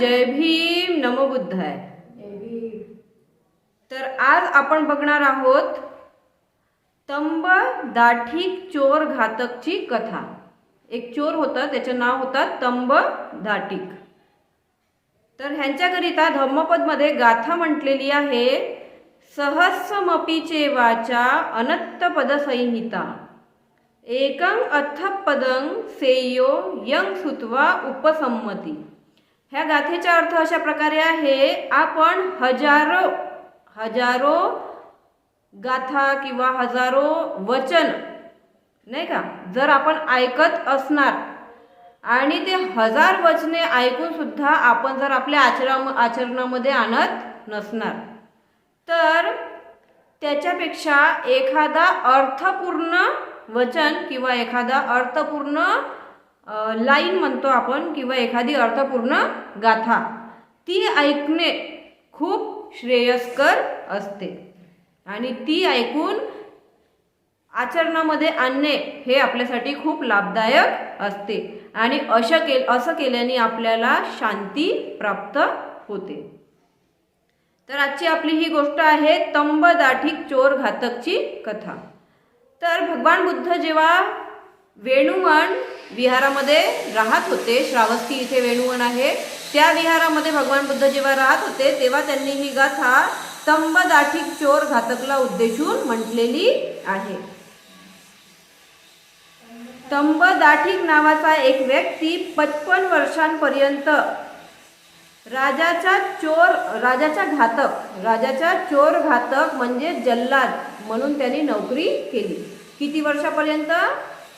जय भीम नमो बुद्धाय. तर आज आपण बघणार आहोत तंब दाठीक चोर घातकची कथा. एक चोर होता त्याचं नाव होतं तंब दाटीक तर ह्यांच्याकरिता धम्मपदमध्ये गाथा म्हटलेली आहे सहस्रमपीचे वाचा अनत्त पद संहिता एकं अथपदं सेयो यंग सुतवा उपसंमती. ह्या गाथेचा अर्थ अशा प्रकारे आहे आपण हजारो हजारो गाथा किंवा हजारो वचन नाही का? जर आपण ऐकत असणार आणि ते हजार वचने ऐकून सुद्धा आपण जर आपल्या आचरा आचरणामध्ये आणत नसणार तर त्याच्यापेक्षा एखादा अर्थपूर्ण वचन किंवा एखादा अर्थपूर्ण लाईन म्हणतो आपण किंवा एखादी अर्थपूर्ण गाथा. ती ऐकणे खूप श्रेयस्कर असते. आणि ती ऐकून आचरणामध्ये आणणे हे आपल्यासाठी खूप लाभदायक असते. आणि अशा के असं केल्याने आपल्याला शांती प्राप्त होते. तर आजची आपली ही गोष्ट आहे तंब दाठीक चोर घातकची कथा. तर भगवान बुद्ध जेव्हा वेणुवन विहारामध्ये राहत होते. श्रावस्ती इथे वेणुवन आहे. त्या विहारामध्ये भगवान बुद्ध जेव्हा राहत होते तेव्हा त्यांनी ही गाथा तंब दाठीक चोर घातकला उद्देशून म्हटलेली आहे. तंब नावाचा एक व्यक्ती पचपन वर्षांपर्यंत राजाचा चोर राजाचा घातक राजाचा चोर घातक म्हणजे जल्लाद म्हणून त्यांनी नोकरी केली. किती वर्षापर्यंत?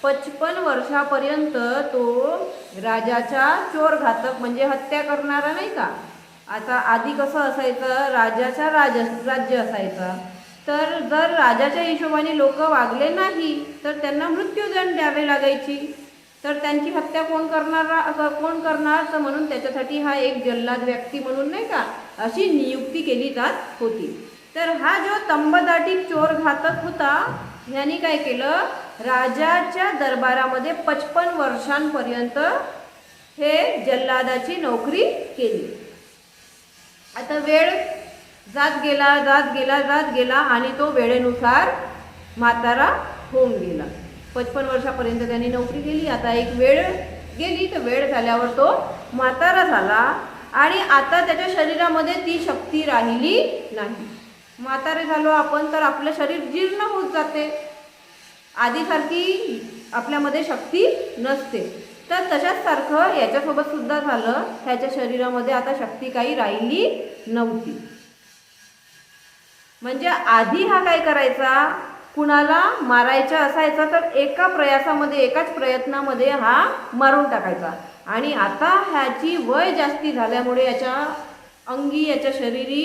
पचपन वर्षापर्यंत तो राजाचा चोर घातक म्हणजे हत्या करणारा नाही का? आता आधी कसं असायचं? राजाचा राज राज्य असायचा. तर जर राजाच्या हिशोबाने लोक वागले नाही तर त्यांना मृत्यूदंड द्यावे लागायची. तर त्यांची हत्या कोण करणार कोण करणार? तर म्हणून त्याच्यासाठी हा एक जल्लाद व्यक्ती म्हणून नाही का अशी नियुक्ती केली जात होती. तर हा जो तंबदाटी चोर घातक होता यांनी काय केलं? राजाच्या दरबारामध्ये पचपन वर्षांपर्यंत हे जल्लादाची नोकरी केली. आता वेळ जात गेला जात गेला जात गेला आणि तो वेळेनुसार म्हातारा होऊन गेला. पचपन वर्षापर्यंत त्यांनी नोकरी केली. आता एक वेळ गेली. तर वेळ झाल्यावर तो म्हातारा झाला आणि आता त्याच्या शरीरामध्ये ती शक्ती राहिली नाही. म्हातारे झालो आपण तर आपलं शरीर जीर्ण होत जाते. आधीसारखी आपल्यामध्ये शक्ती नसते. तर तशाच सारखं याच्यासोबत सुद्धा झालं त्याच्या शरीरामध्ये आता शक्ती काही राहिली नव्हती. म्हणजे आधी हा काय करायचा? कुणाला मारायचा असायचा तर एका प्रयासामध्ये एकाच प्रयत्नामध्ये हा मारून टाकायचा. आणि आता ह्याची वय जास्ती झाल्यामुळे याच्या अंगी याच्या शरीरी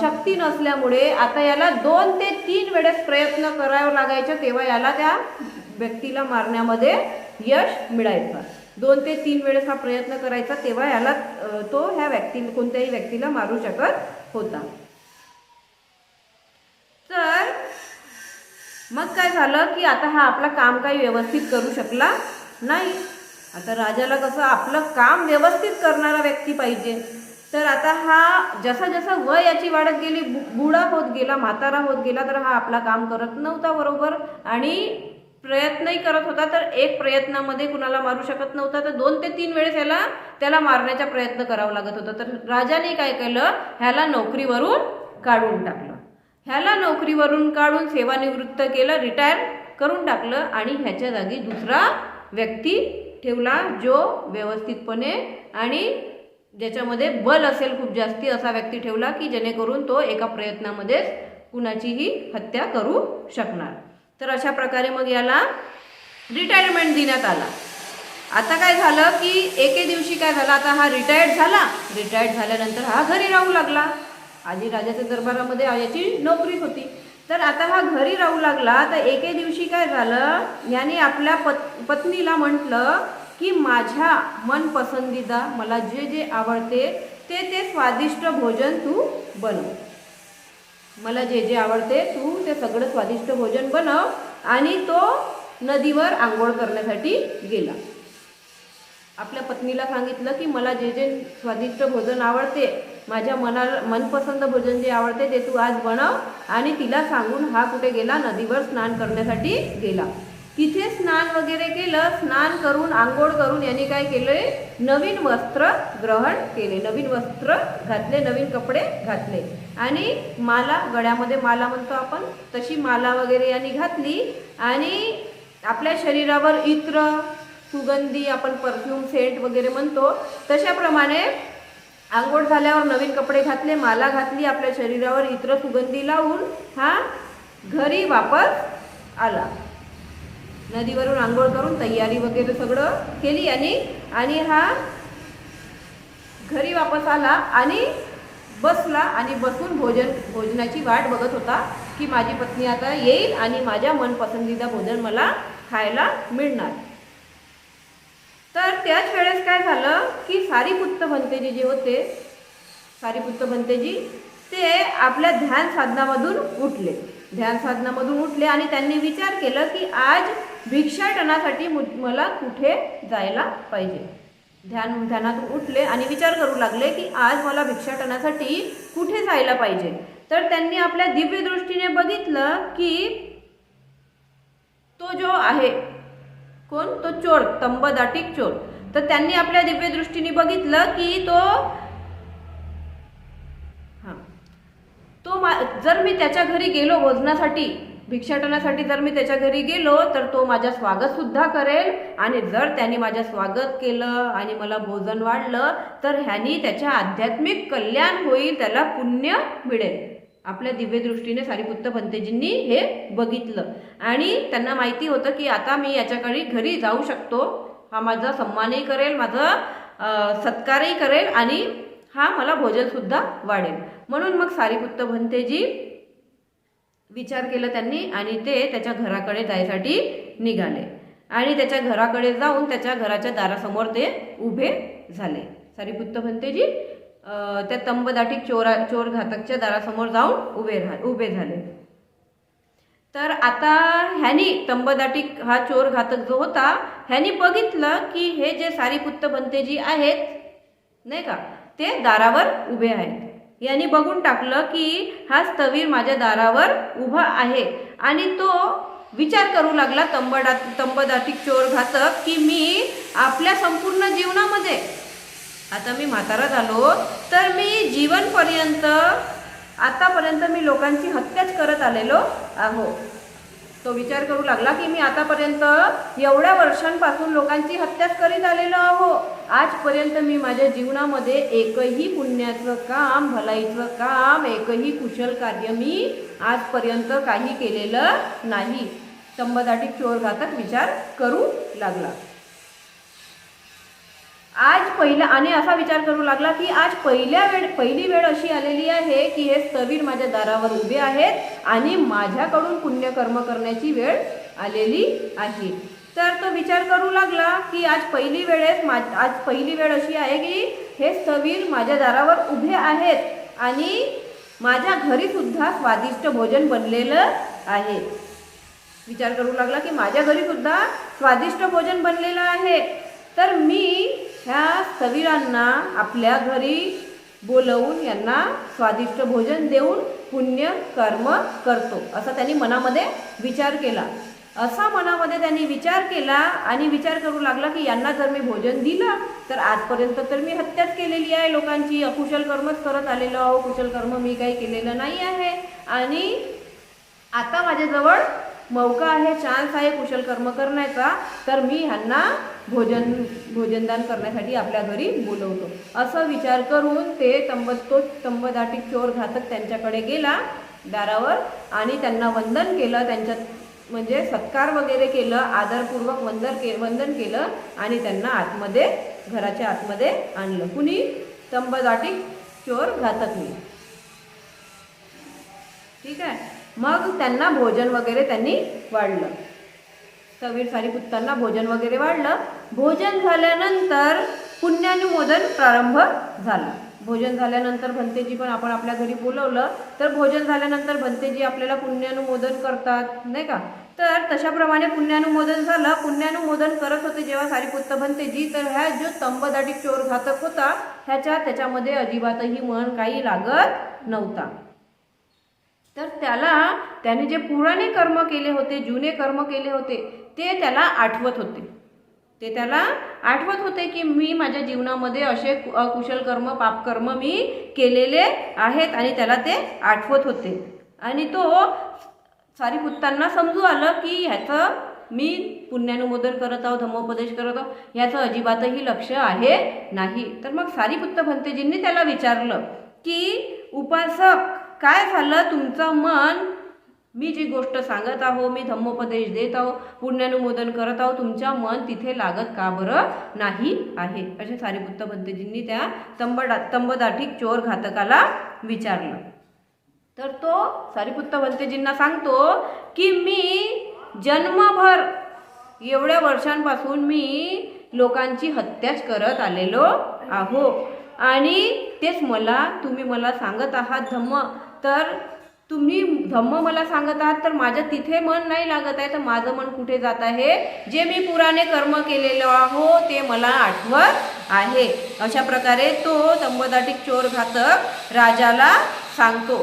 शक्ती नसल्यामुळे आता याला दोन ते तीन वेळेस प्रयत्न करावं लागायचं तेव्हा याला त्या व्यक्तीला मारण्यामध्ये यश मिळायचं. दोन ते तीन वेळेस हा प्रयत्न करायचा तेव्हा याला तो ह्या व्यक्ती कोणत्याही व्यक्तीला मारू शकत होता. तर मग काय झालं की आता हा आपला काम काही व्यवस्थित करू शकला नाही. आता राजाला कसं आपलं काम व्यवस्थित करणारा व्यक्ती पाहिजे. तर आता हा जसा जसा वय याची वाढत गेली बु- बुडा होत गेला म्हातारा होत गेला तर हा आपला काम करत नव्हता बरोबर. आणि प्रयत्नही करत होता तर एक प्रयत्नामध्ये कुणाला मारू शकत नव्हता. तर दोन ते तीन वेळेस याला त्याला मारण्याचा प्रयत्न करावा लागत होता. तर राजाने काय केलं? ह्याला नोकरीवरून काढून टाकलं. ह्याला नोकरीवरून काढून सेवानिवृत्त केलं रिटायर करून टाकलं आणि ह्याच्या जागी दुसरा व्यक्ती ठेवला जो व्यवस्थितपणे आणि ज्याच्यामध्ये बल असेल खूप जास्ती असा व्यक्ती ठेवला की जेणेकरून तो एका प्रयत्नामध्येच कुणाचीही हत्या करू शकणार. तर अशा प्रकारे मग याला रिटायरमेंट देण्यात आला. आता काय झालं की एके दिवशी काय झालं? आता हा रिटायर्ड झाला. रिटायर्ड झाल्यानंतर हा घरी राहू लागला. आधी राजाच्या दरबारामध्ये याची नोकरीच होती. तर आता हा घरी राहू लागला. तर एके दिवशी काय झालं? याने आपल्या पत् पत्नीला म्हटलं की माझ्या मनपसंदीदा मला जे जे आवडते ते ते स्वादिष्ट भोजन तू बनव. मला जे जे आवडते तू ते सगळं स्वादिष्ट भोजन बनव आणि तो नदीवर आंघोळ करण्यासाठी गेला. आपल्या पत्नीला सांगितलं की मला जे जे स्वादिष्ट भोजन आवडते माझ्या मनाला मनपसंत भोजन जे आवडते ते तू आज बनव आणि तिला सांगून हा कुठे गेला? नदीवर स्नान करण्यासाठी गेला. तिथे स्नान वगैरे केलं स्नान करून आंघोळ करून यांनी काय केलंय? नवीन वस्त्र ग्रहण केले. नवीन वस्त्र घातले नवीन कपडे घातले. आणि माला गळ्यामध्ये माला म्हणतो आपण तशी माला वगैरे यांनी घातली. आणि आपल्या शरीरावर इत्र सुगंधी आपण परफ्यूम सेंट वगैरे म्हणतो तशाप्रमाणे आंघोळ झाल्यावर नवीन कपडे घातले माला घातली आपल्या शरीरावर इत्र सुगंधी लावून हा घरी वापस आला. नदीवरून आंघोळ करून तयारी वगैरे सगळं केली आणि आणि हा घरी वापस आला आणि बसला आणि बसून भोजन भोजनाची वाट बघत होता की माझी पत्नी आता येईल आणि माझ्या मनपसंदीदा भोजन मला खायला मिळणार. तर त्याच वेळेस काय झालं की सारीपुत्त भंतेजी जे होते सारीपुत्त भंतेजी ते आपल्या ध्यान साधनामधून उठले. ध्यान साधनामधून उठले आणि त्यांनी विचार केलं की आज भिक्षाटनासाठी मु- मला कुठे जायला पाहिजे? ध्यान ध्यानातून उठले आणि विचार करू लागले की आज मला भिक्षाटनासाठी कुठे जायला पाहिजे? तर त्यांनी आपल्या दिव्यदृष्टीने बघितलं की तो जो आहे कोण? तो चोर तंबदाटिक चोर. तर त्यांनी आपल्या दिव्यदृष्टीने बघितलं की तो हां. तो मा जर मी त्याच्या घरी गेलो भोजनासाठी भिक्षाटनासाठी जर मी त्याच्या घरी गेलो तर तो माझ्या स्वागत सुद्धा करेल. आणि जर त्याने माझ्या स्वागत केलं आणि मला भोजन वाढलं तर ह्यानी त्याच्या आध्यात्मिक कल्याण होईल त्याला पुण्य मिळेल. आपल्या दिव्यदृष्टीने सारीपुत्त भंतेजींनी हे बघितलं. आणि त्यांना माहिती होतं की आता मी याच्याकडे घरी जाऊ शकतो. हा माझा सन्मानही करेल माझा सत्कारही करेल आणि हा मला भोजनसुद्धा वाढेल. म्हणून मग सारीपुत्त भंतेजी विचार केला त्यांनी आणि ते त्याच्या घराकडे जायसाठी निघाले. आणि त्याच्या घराकडे जाऊन त्याच्या घराच्या दारासमोर ते उभे झाले. सारीपुत्त म्हणते जी त्या तंबदाटी चोरा चोर घातकच्या दारासमोर जाऊन उभे राहा उभे झाले. तर आता ह्यानी तंबदाटी हा चोर घातक जो होता ह्यानी बघितलं की हे जे सारीपुत्त भंतेजी आहेत नाही का ते दारावर उभे आहेत. यांनी बघून टाकलं की हा स्थवीर माझ्या दारावर उभा आहे. आणि तो विचार करू लागला तंबडा तंबदाती चोर घातक की मी आपल्या संपूर्ण जीवनामध्ये. आता मी म्हातारा झालो तर मी जीवनपर्यंत आतापर्यंत मी लोकांची हत्याच करत आलेलो आहो. तो विचार करू लागला की मी आतापर्यंत एवढ्या वर्षांपासून लोकांची हत्याच करीत आलेलो आहो. आजपर्यंत मी माझ्या जीवनामध्ये एकही पुण्याचं काम भलाईचं काम एकही कुशल कार्य मी आजपर्यंत काही केलेलं नाही. संबदाटी चोर घातक विचार करू लागला. आज पहिला आणि असा विचार करू लागला की आज पहिल्या वेळ पहिली वेळ अशी आलेली आहे की हे स्थवीर माझ्या दारावर उभे आहेत. आणि माझ्याकडून पुण्यकर्म करण्याची वेळ आलेली आहे. तर तो विचार करू लागला की आज पहिली वेळेस मा आज पहिली वेळ अशी आहे की हे स्थवीर माझ्या दारावर उभे आहेत आणि माझ्या घरीसुद्धा स्वादिष्ट भोजन बनलेलं आहे. विचार करू लागला की माझ्या घरीसुद्धा स्वादिष्ट भोजन बनलेलं आहे. तर मी ह्या स्थविरांना आपल्या घरी बोलवून यांना स्वादिष्ट भोजन देऊन पुण्य कर्म करतो. असा त्यांनी मनामध्ये विचार केला. असा मनामध्ये त्यांनी विचार केला आणि विचार करू लागला की यांना जर मी भोजन दिलं तर आजपर्यंत तर मी हत्याच केलेली आहे लोकांची. अकुशल कर्मच करत आलेलो आहो. कुशल कर्म मी काही केलेलं नाही आहे. आणि आता माझ्याजवळ मौका आहे चान्स आहे कुशल कर्म करण्याचा. तर मी ह्यांना भोजन भोजनदान करण्यासाठी आपल्या घरी बोलवतो. असं विचार करून ते तंब तो तंबदाटी चोर घातक त्यांच्याकडे गेला दारावर आणि त्यांना वंदन केलं त्यांच्यात म्हणजे सत्कार वगैरे केलं आदरपूर्वक वंदन के वंदन केलं आणि त्यांना आतमध्ये घराच्या आतमध्ये आणलं. कुणी? तंबदाटी चोर घातकनी ठीक आहे? मग त्यांना भोजन वगैरे त्यांनी वाढलं. सवीर सारीपुत्तांना भोजन वगैरे वाढलं. भोजन झाल्यानंतर पुण्यानुमोदन प्रारंभ झाला. भोजन झाल्यानंतर भंतेजी पण आपण आपल्या घरी बोलवलं. तर भोजन झाल्यानंतर भंतेजी आपल्याला पुण्यानुमोदन करतात नाही का? तर तशाप्रमाणे पुण्यानुमोदन झालं. पुण्यानुमोदन करत होते जेव्हा सारीपुत्त भंतेजी. तर ह्या जो तंबदाटी चोर घातक होता ह्याच्या त्याच्यामध्ये अजिबातही मन काही लागत नव्हता. तर त्याला त्याने जे पुराणे कर्म केले होते जुने कर्म केले होते ते त्याला आठवत होते. ते त्याला आठवत होते की मी माझ्या जीवनामध्ये असे कु- अकुशल कर्म पापकर्म मी केलेले आहेत आणि त्याला ते आठवत होते. आणि तो सारीपुत्तांना समजू आलं की ह्याचं मी पुण्यानुमोदन करत आहो धम्मोपदेश करत आहो ह्याचं अजिबातही लक्ष आहे नाही. तर मग सारीपुत्त भंतेजींनी त्याला विचारलं की उपासक काय झालं? तुमचं मन मी जी गोष्ट सांगत आहो मी धम्मोपदेश देत आहो पुण्यानुमोदन करत आहो तुमच्या मन तिथे लागत का बरं नाही आहे. असे सारीपुत्त भंतेजींनी त्या तंबडा तंबदाठीक चोर घातकाला विचारलं. तर तो सारीपुत्त भंतेजींना सांगतो की मी जन्मभर एवढ्या वर्षांपासून मी लोकांची हत्याच करत आलेलो आहो. आणि तेच मला तुम्ही मला सांगत आहात धम्म तर तुम्ही धम्म मला सांगत आहात तर माझं तिथे मन नाही लागत आहे तर माझं मन कुठे जात आहे? जे मी पुराने कर्म केलेलो आहो ते मला आठवत आहे. अशा प्रकारे तो तंबदाटिक चोर घातक राजाला सांगतो.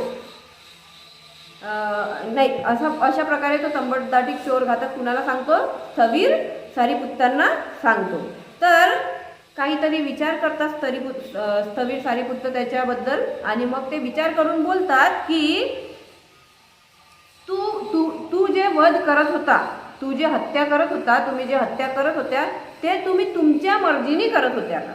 नाही असं अशा प्रकारे तो तंबदाटिक चोर घातक कुणाला सांगतो? सवीर सारीपुत्तांना सांगतो. तर काहीतरी विचार करतात स्तरीपुत अं, स्थवीर सारीपुत्त त्याच्याबद्दल. आणि मग ते विचार करून बोलतात की तू तू तू जे वध करत होता तू जे हत्या करत होता तुम्ही जे हत्या करत होत्या ते तुम्ही तुमच्या मर्जीने करत होत्या का?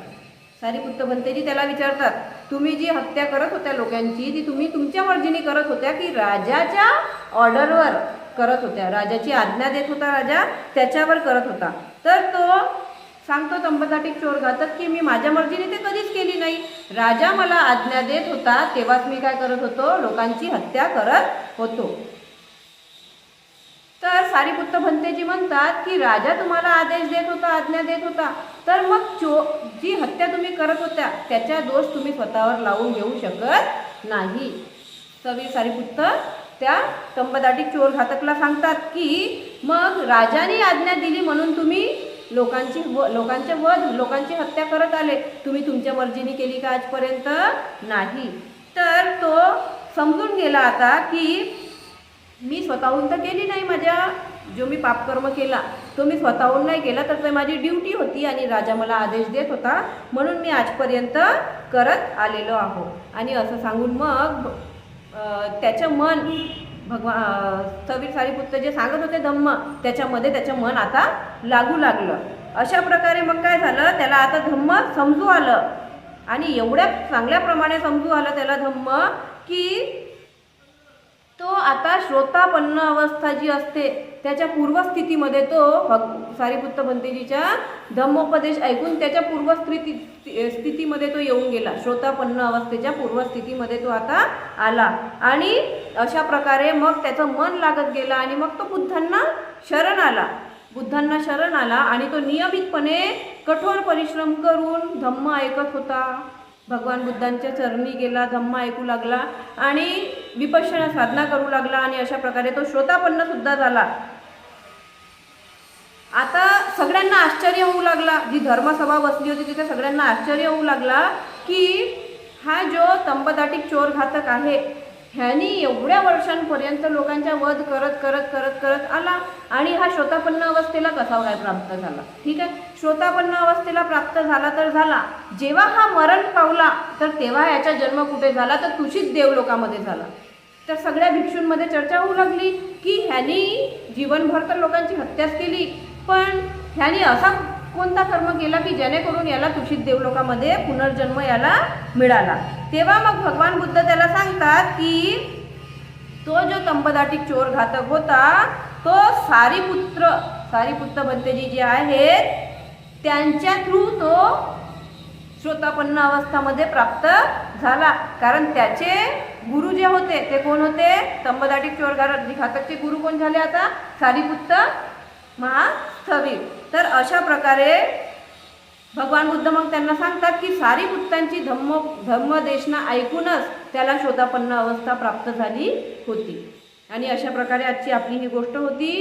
सारीपुत्र भंतेजी त्याला विचारतात तुम्ही जी हत्या करत होत्या लोकांची ती तुम्ही तुमच्या मर्जीने करत होत्या की राजाच्या ऑर्डरवर करत होत्या? राजाची आज्ञा देत होता राजा त्याच्यावर करत होता. तर तो सांगतो तंबदाटिक चोर घातक की मी माझ्या मर्जीने ते कधीच केली नाही. राजा मला आज्ञा देत होता तेव्हाच मी काय करत होतो? लोकांची हत्या करत होतो. तर सारीपुत्त भंतेजी म्हणतात की राजा तुम्हाला आदेश देत होता आज्ञा देत होता. तर मग चो जी हत्या तुम्ही करत होत्या त्याचा दोष तुम्ही स्वतःवर लावून घेऊ शकत नाही. सवी सारीपुत्त त्या तंबदाटी चोर घातकला सांगतात की मग राजाने आज्ञा दिली म्हणून तुम्ही लोकांची व लोकांचे वध लोकांची हत्या करत आले. तुम्ही तुमच्या मर्जीने केली का आजपर्यंत? नाही. तर तो समजून गेला आता की मी स्वतःहून तर केली नाही माझ्या जो मी पापकर्म केला तो मी स्वतःहून नाही केला तर ते माझी ड्युटी होती आणि राजा मला आदेश देत होता म्हणून मी आजपर्यंत करत आलेलो आहो. आणि असं सांगून मग त्याचं मन भगवा सवीर सारीपुत्र जे सांगत होते धम्म त्याच्यामध्ये त्याचं मन आता लागू लागलं. अशा प्रकारे मग काय झालं त्याला आता धम्म समजू आलं. आणि एवढ्या चांगल्याप्रमाणे समजू आलं त्याला धम्म की तो आता श्रोतापन्न अवस्था जी असते त्याच्या पूर्वस्थितीमध्ये तो भग सारीपुत्त भंतेजीच्या धम्मोपदेश ऐकून त्याच्या पूर्वस्थिती स्थितीमध्ये तो येऊन गेला. श्रोतापन्न अवस्थेच्या पूर्वस्थितीमध्ये तो आता आला. आणि अशा प्रकारे मग त्याचं मन लागत गेलं आणि मग तो बुद्धांना शरण आला. बुद्धांना शरण आला आणि तो नियमितपणे कठोर परिश्रम करून धम्म ऐकत होता. भगवान बुद्धांच्या चरणी गेला धम्म ऐकू लागला आणि विपश्यना साधना करू लागला आणि अशा प्रकारे तो श्रोतापन्न सुद्धा झाला. आता सगळ्यांना आश्चर्य होऊ लागला. जी धर्मसभा बसली होती तिथे सगळ्यांना आश्चर्य होऊ लागला की हा जो तंबदाटिक चोर घातक आहे ह्यानी एवढ्या वर्षांपर्यंत लोकांच्या वध करत करत करत करत आला आणि हा श्रोतापन्न अवस्थेला कसा काय प्राप्त झाला? ठीक आहे? श्रोतापन्न अवस्थेला प्राप्त झाला तर झाला. जेव्हा हा मरण पावला तर तेव्हा याचा जन्म कुठे झाला? तर तुषित देवलोकामध्ये झाला. तर सगळ्या भिक्षूंमध्ये चर्चा होऊ लागली की ह्यानी जीवनभर तर लोकांची हत्याच केली पण ह्यानी असा कोणता कर्म केला की जेणेकरून याला तुषित देवलोकामध्ये पुनर्जन्म याला मिळाला? तेव्हा मग भगवान बुद्ध त्याला सांगतात की तो जो तंबदाटी चोर घातक होता तो सारीपुत्र सारीपुत्र भंतेजी जे आहेत त्यांच्या थ्रू तो श्रोतापन्न अवस्थामध्ये प्राप्त झाला. कारण त्याचे गुरु जे होते ते कोण होते? तंबदाटी चोर घातकचे गुरु कोण झाले आता? सारीपुत्त महास्थवीर. तर अशा प्रकारे भगवान बुद्ध मग त्यांना सांगतात की सारी पुत्तांची धम्म धम्मदेशना ऐकूनच त्याला शोधापन्न अवस्था प्राप्त झाली होती. आणि अशा प्रकारे आजची आपली ही गोष्ट होती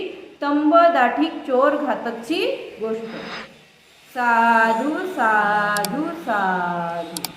तंब दाठीक चोर घातकची गोष्ट. સારું સારું સારું